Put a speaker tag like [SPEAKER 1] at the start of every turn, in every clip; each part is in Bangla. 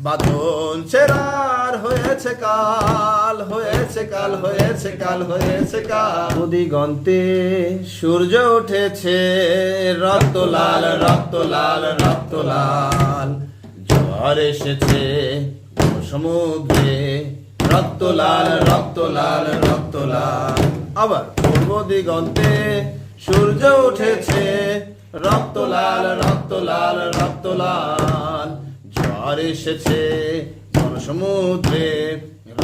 [SPEAKER 1] বাঁধন চেরার হয়েছে কাল হয়েছে কাল হয়েছে কাল হয়েছে কাল। দিগন্তে সূর্য উঠেছে রক্ত লাল রক্ত লাল রক্ত লাল ঝড় এসেছে সমুদ্রে রক্ত লাল রক্ত লাল রক্ত লাল আবার পূর্ব দিগন্তে সূর্য উঠেছে রক্ত লাল রক্ত লাল রক্ত লাল ঝড় এসেছে সমুদ্রে।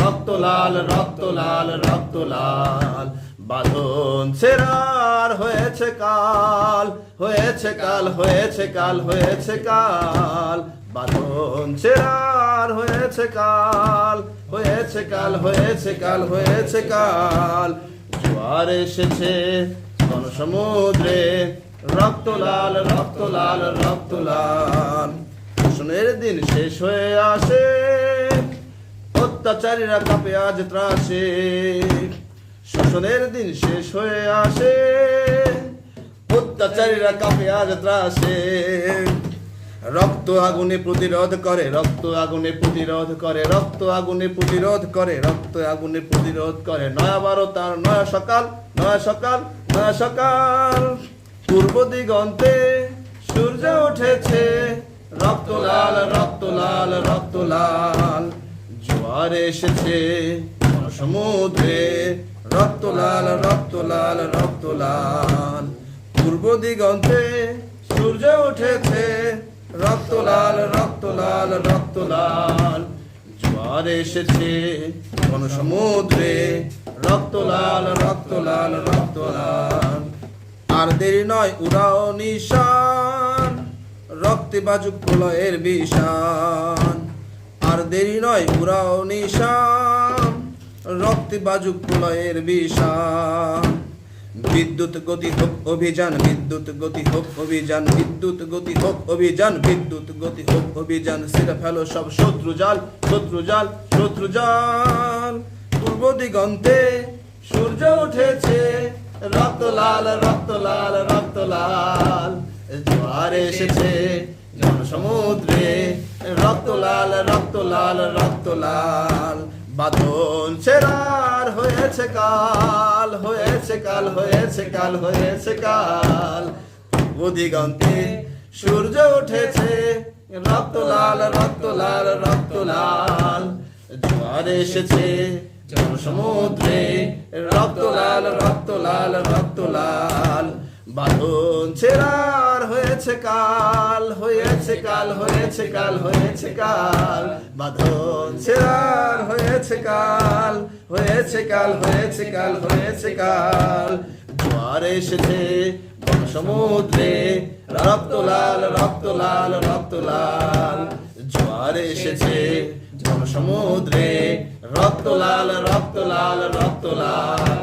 [SPEAKER 1] রক্ত লাল রক্ত লাল রক্ত লাল। বাঁধন সেরার হয়েছে কাল হয়েছে কাল হয়েছে কাল হয়েছে কাল। বাঁধন সেরার হয়েছে কাল হয়েছে কাল হয়েছে কাল হয়েছে কাল। জোয়ার এসেছে সমুদ্রে। রক্ত লাল রক্ত লাল রক্ত লাল। শোষণের দিন শেষ হয়ে আসে। অত্যাচারীরা কাঁপে, আজ ত্রাসে। শোষণের দিন শেষ হয়ে আসে। অত্যাচারীরা কাঁপে, আজ ত্রাসে। রক্ত আগুনে প্রতিরোধ করে, রক্ত আগুনে প্রতিরোধ করে, রক্ত আগুনে প্রতিরোধ করে, রক্ত আগুনে প্রতিরোধ করে। নয়া বারো তার নয়া সকাল নয়া সকাল নয়া সকাল। পূর্ব দিগন্তে সূর্য উঠেছে, রক্ত লাল লাল, রক্ত লাল। জোয়ার এসেছে সমুদ্রে। রক্ত লাল রক্ত লাল রক্ত লাল। পূর্ব দিগন্তে সূর্য উঠেছে। রক্ত লাল রক্ত লাল রক্ত লাল। জোয়ার এসেছে সমুদ্রে। রক্ত লাল রক্ত লাল রক্ত লাল। আর দেরি নয়, উড়াও নিশান। রক্তে বাজুক প্রলয়ের বিষান। আর দেরি নয় উড়াও নিশান রক্তে বাজুক প্রলয়ের বিষান। বিদ্যুৎ গতি হোক অভিযান, বিদ্যুৎ গতি হোক অভিযান, বিদ্যুৎ গতি হোক অভিযান, বিদ্যুৎ গতি হোক অভিযান। সেটা ফেলো সব শত্রু জাল শত্রু জাল শত্রু জাল। পূর্ব দিগন্তে সূর্য উঠেছে, রক্ত লাল রক্ত লাল রক্ত লাল। জোয়ার এসেছে সমুদ্রে রক্ত লাল রক্ত লাল রক্ত লাল। বাঁধন সেরার হয়েছে কাল হয়েছে কাল হয়েছে কাল হয়েছে কাল। দিগন্তে সূর্য উঠেছে। রক্ত লাল রক্ত লাল রক্ত লাল। জোয়ার এসেছে সমুদ্রে রক্ত লাল রক্ত লাল রক্ত লাল। বাঁধন ছেড়ার হয়েছে কাল হয়েছে কাল হয়েছে কাল হয়েছে কাল। বাঁধন ছেড়ার হয়েছে কাল হয়েছে কাল হয়েছে কাল হয়েছে কাল। জোয়ার এসেছে সমুদ্রে রক্ত লাল রক্ত লাল রক্ত লাল জোয়ার এসেছে সমুদ্রে রক্ত লাল রক্ত লাল রক্ত লাল